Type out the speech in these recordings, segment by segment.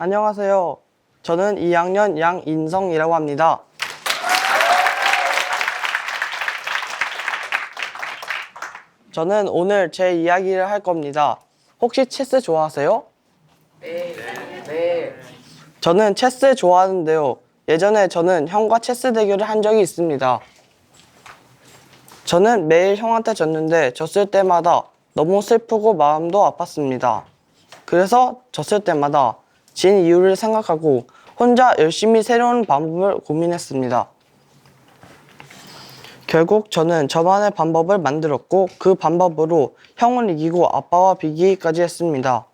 안녕하세요. 저는 2학년 양인성이라고 합니다. 저는 오늘 제 이야기를 할 겁니다. 혹시 체스 좋아하세요? 네. 저는 체스 좋아하는데요. 예전에 저는 형과 체스 대결을 한 적이 있습니다. 저는 매일 형한테 졌는데 졌을 때마다 너무 슬프고 마음도 아팠습니다. 그래서 졌을 때마다 진 이유를 생각하고 혼자 열심히 새로운 방법을 고민했습니다. 결국 저는 저만의 방법을 만들었고 그 방법으로 형을 이기고 아빠와 비기기까지 했습니다.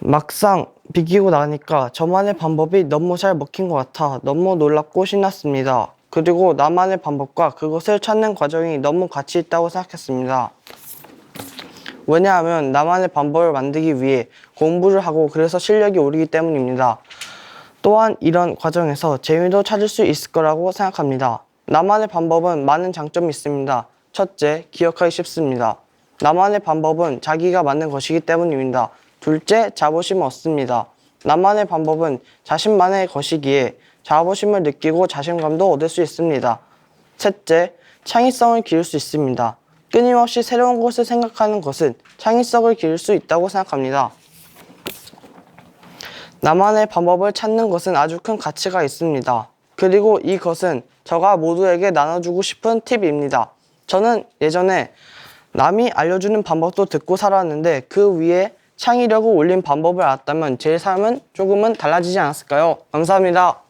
막상 비기고 나니까 저만의 방법이 너무 잘 먹힌 것 같아 너무 놀랍고 신났습니다. 그리고 나만의 방법과 그것을 찾는 과정이 너무 가치 있다고 생각했습니다. 왜냐하면 나만의 방법을 만들기 위해 공부를 하고 그래서 실력이 오르기 때문입니다. 또한 이런 과정에서 재미도 찾을 수 있을 거라고 생각합니다. 나만의 방법은 많은 장점이 있습니다. 첫째, 기억하기 쉽습니다. 나만의 방법은 자기가 만든 것이기 때문입니다. 둘째, 자부심 얻습니다. 나만의 방법은 자신만의 것이기에 자부심을 느끼고 자신감도 얻을 수 있습니다. 셋째, 창의성을 기를 수 있습니다. 끊임없이 새로운 것을 생각하는 것은 창의성을 기를 수 있다고 생각합니다. 나만의 방법을 찾는 것은 아주 큰 가치가 있습니다. 그리고 이것은 저가 모두에게 나눠주고 싶은 팁입니다. 저는 예전에 남이 알려주는 방법도 듣고 살았는데 그 위에 창의력을 올린 방법을 알았다면 제 삶은 조금은 달라지지 않았을까요? 감사합니다.